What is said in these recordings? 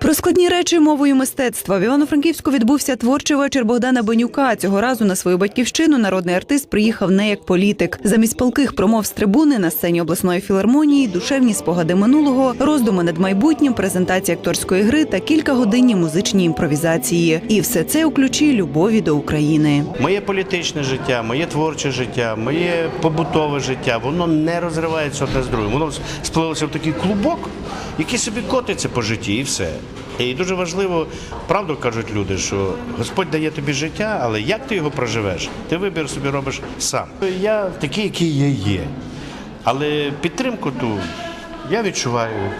Про складні речі мовою мистецтва в Івано-Франківську відбувся творчий вечір Богдана Бенюка. Цього разу на свою батьківщину народний артист приїхав не як політик. Замість палких промов з трибуни на сцені обласної філармонії, душевні спогади минулого, роздуми над майбутнім, презентація акторської гри та кількагодинні музичні імпровізації. І все це у ключі любові до України. Моє політичне життя, моє творче життя, моє побутове життя, воно не розривається одне з другим. Воно сплилося в такий клубок, який собі котиться по житті, і все. І дуже важливо, правду кажуть люди, що Господь дає тобі життя, але як ти його проживеш, ти вибір собі робиш сам. Я такий, який я є. Але підтримку ту я відчуваю.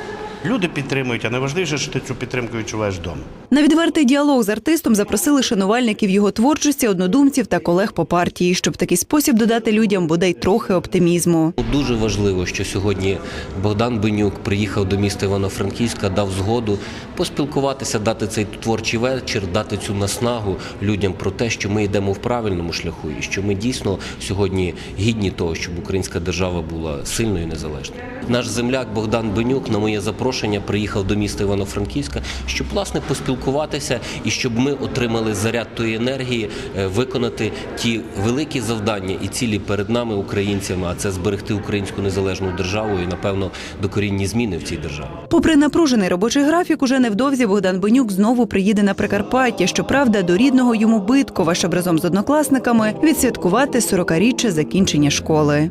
Люди підтримують, а найважливіше, що ти цю підтримку відчуваєш вдома. На відвертий діалог з артистом запросили шанувальників його творчості, однодумців та колег по партії, щоб в такий спосіб додати людям бодай трохи оптимізму. Дуже важливо, що сьогодні Богдан Бенюк приїхав до міста Івано-Франківська, дав згоду поспілкуватися, дати цей творчий вечір, дати цю наснагу людям про те, що ми йдемо в правильному шляху, і що ми дійсно сьогодні гідні того, щоб українська держава була сильною і незалежною. Наш земляк Богдан Бенюк на моє запрошення приїхав до міста Івано-Франківська, щоб власне поспілкуватися і щоб ми отримали заряд тої енергії, е, виконати ті великі завдання і цілі перед нами, українцями, а це зберегти українську незалежну державу і, напевно, докорінні зміни в цій державі. Попри напружений робочий графік, уже невдовзі Богдан Бенюк знову приїде на Прикарпаття. Щоправда, до рідного йому Биткова, щоб разом з однокласниками відсвяткувати 40-річчя закінчення школи.